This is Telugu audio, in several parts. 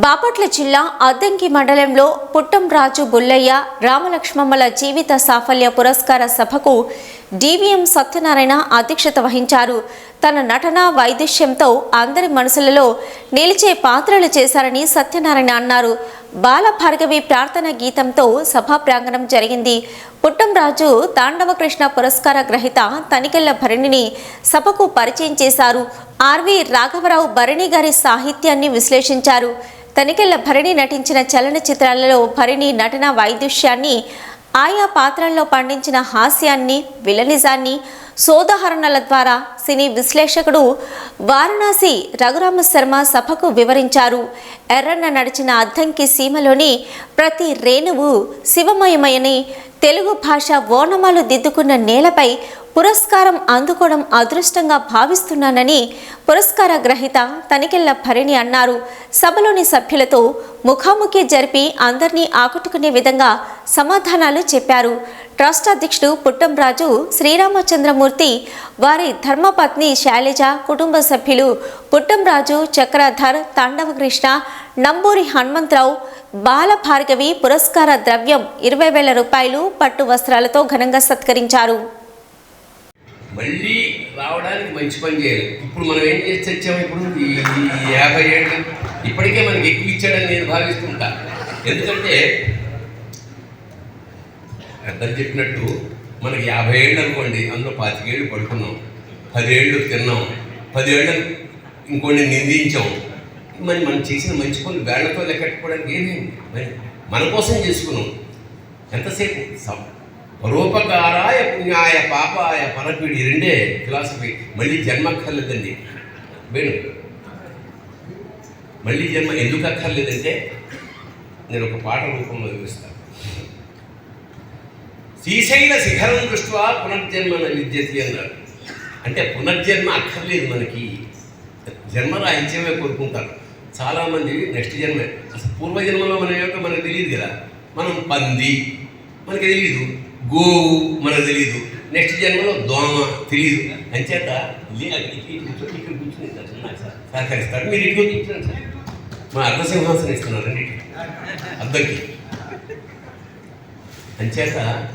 బాపట్ల జిల్లా అద్దంకి మండలంలో పుట్టంరాజు బుల్లయ్య రామలక్ష్మమ్మల జీవిత సాఫల్య పురస్కార సభకు డివిఎం సత్యనారాయణ అధ్యక్షత వహించారు. తన నటన వైదుష్యంతో అందరి మనసులలో నిలిచే పాత్రలు చేశారని సత్యనారాయణ అన్నారు. బాలభార్గవి ప్రార్థన గీతంతో సభా ప్రాంగణం జరిగింది. పుట్టంరాజు తాండవకృష్ణ పురస్కార గ్రహీత తనికెళ్ళ భరణిని సభకు పరిచయం చేశారు. ఆర్వి రాఘవరావు భరణి గారి సాహిత్యాన్ని విశ్లేషించారు. తనికెళ్ళ భరణి నటించిన చలనచిత్రాలలో భరణి నటన వైదుష్యాన్ని ఆయా పాత్రల్లో పండించిన హాస్యాన్ని విలనిజాన్ని సోదహరణల ద్వారా సినీ విశ్లేషకుడు వారణాసి రఘురామ శర్మ సభకు వివరించారు. ఎర్రన్న నడిచిన అద్దంకి సీమలోని ప్రతి రేణువు శివమయమయని తెలుగు భాష ఓనమాలు దిద్దుకున్న నేలపై పురస్కారం అందుకోవడం అదృష్టంగా భావిస్తున్నానని పురస్కార గ్రహీత తనికెళ్ళ భరిణి అన్నారు. సభలోని సభ్యులతో ముఖాముఖి జరిపి అందరినీ ఆకట్టుకునే విధంగా సమాధానాలు చెప్పారు. ట్రస్ట్ అధ్యక్షుడు పుట్టంరాజు శ్రీరామచంద్రమూర్తి వారి ధర్మపత్ని శైలజ కుటుంబ సభ్యులు పుట్టంరాజు చక్రధర్ తాండవకృష్ణ నంబూరి హనుమంతరావు బాలభార్గవి పురస్కార ద్రవ్యం ఇరవై వేల రూపాయలు పట్టు వస్త్రాలతో ఘనంగా సత్కరించారు. మళ్ళీ రావడానికి మంచి పని చేయాలి. ఇప్పుడు మనం ఏం చేసి తెచ్చాము? ఇప్పుడు ఈ ఈ యాభై ఏళ్ళు ఇప్పటికే మనకి ఎక్కువ ఇచ్చాడని నేను భావిస్తుంటా. ఎందుకంటే పెద్దలు చెప్పినట్టు మనకి యాభై ఏళ్ళు అనుకోండి అందులో పాతికేళ్ళు పడుకున్నాం పదేళ్ళు తిన్నాం పదేళ్ళు ఇంకొన్ని నిందించాం. మరి మనం చేసిన మంచి పనులు వేళ్ళతో లెక్కట్టుకోవడానికి ఏమేమి మరి మన కోసం చేసుకున్నాం. ఎంతసేపు? పరోపకారాయ పుణ్యాయ పాపాయ పరపీడి రెండే ఫిలాసఫీ మళ్ళీ జన్మ అక్కర్లేదండి. వేణు మళ్ళీ జన్మ ఎందుకు అక్కర్లేదంటే నేను ఒక పాట రూపంలో వివరిస్తాను. శ్రీశైల శిఖరం దృష్ట్యా పునర్జన్మ విద్యతి అన్నారు అంటే పునర్జన్మ అక్కర్లేదు మనకి. జన్మ రాహిత్యమే కోరుకుంటారు. చాలామంది నెక్స్ట్ జన్మే. అసలు పూర్వజన్మలో మనం ఏమిటో మనకు తెలియదు కదా. మనం పంది మనకి తెలియదు. గోవు మనకు తెలియదు. నెక్స్ట్ జన్మలో దోమ తెలియదు. అంచేత ఇక్కడ కూర్చుని సహకరిస్తారు. మీరు ఇటు కూర్చోండి సార్. మా అర్ధసింహాసనం ఇస్తున్నారండి ఇటు. అద్దకి. అంచేత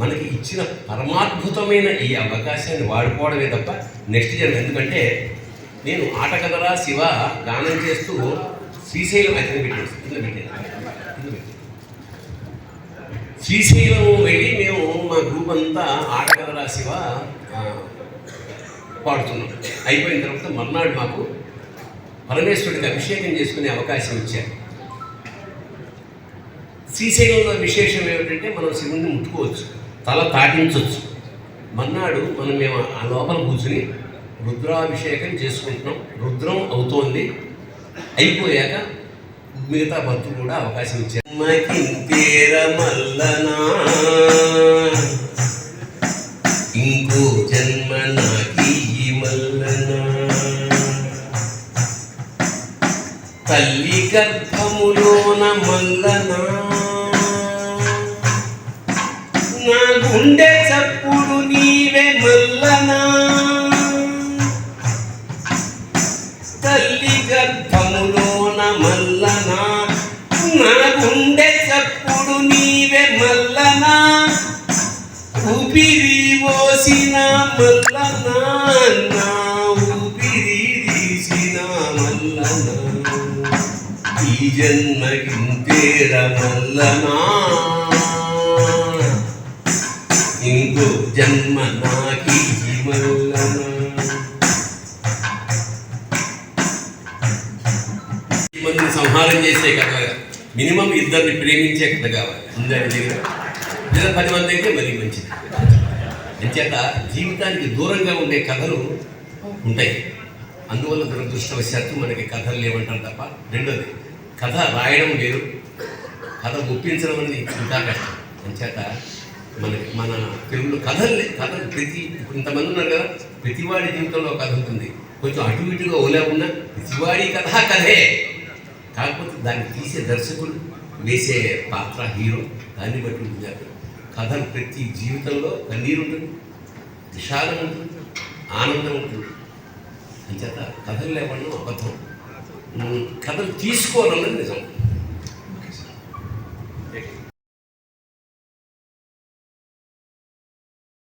మనకి ఇచ్చిన పరమాద్భుతమైన ఈ అవకాశాన్ని వాడుకోవడమే తప్ప నెక్స్ట్ జన్మ ఎందుకంటే నేను ఆట కదరా శివ గానం చేస్తూ శ్రీశైలం అయితే పెట్టాను. పెట్టాను. శ్రీశైలం వెళ్ళి మేము మా గ్రూప్ అంతా ఆట కదరా శివ పాడుతున్నాం. అయిపోయిన తర్వాత మర్నాడు మాకు పరమేశ్వరుడికి అభిషేకం చేసుకునే అవకాశం ఇచ్చారు. శ్రీశైలంలో విశేషం ఏమిటంటే మనం శివుణ్ణి ముట్టుకోవచ్చు. తల తాటించవచ్చు మన్నాడు మనం మేము ఆ లోపల కూర్చుని రుద్రాభిషేకం చేసుకుంటున్నాం. రుద్రం అవుతోంది. అయిపోయాక మిగతా భక్తులు కూడా అవకాశం ఇచ్చారు. మల్లనా. ఇంకో జన్మ నాకి మల్లనా. తల్లి గర్భములోన మల్లనా. ఉండే చప్పుడు నీవే మల్లనా? తల్లి గర్భములోన మల్లనా? నాకుండే చప్పుడు నీవే మల్లనా? ఊపిరి పోసిన మల్లనా? నా ఊపిరి తీసిన మల్లనా? ఈ జన్మకింతేర మల్లనా? జన్మ నాకి మందిని సంహారం చేసే కథ మినిమం ఇద్దరిని ప్రేమించే కథ కావాలి. ఉందని దగ్గర. లేదా పది మంది అయితే మరీ మంచిది. అంచేత జీవితానికి దూరంగా ఉండే కథలు ఉంటాయి. అందువల్ల దురదృష్టవశాత్తు మనకి కథలు లేవంటారు తప్ప రెండోది కథ రాయడం వేరు. కథ ఒప్పించడం అనేది ఇంకా కష్టం. అంచేత మనకి మన తెలుగులో కథలు కథ కథలు. ప్రతి ఇప్పుడు ఇంతమంది ఉన్నారు కదా ప్రతివాడి జీవితంలో కథ ఉంటుంది. కొంచెం అటు ఇటుగా ఓలేకుండా ప్రతివాడి కథ కథే. కాకపోతే దాన్ని తీసే దర్శకుడు వేసే పాత్ర హీరో దాన్ని బట్టి ఉంటుంది కథలు ప్రతి జీవితంలో కన్నీరు ఉంటుంది విషాదం ఉంటుంది ఆనందం ఉంటుంది. అంచేత కథలు లేవడం అబద్ధం. కథలు తీసుకోవాలన్నది నిజం.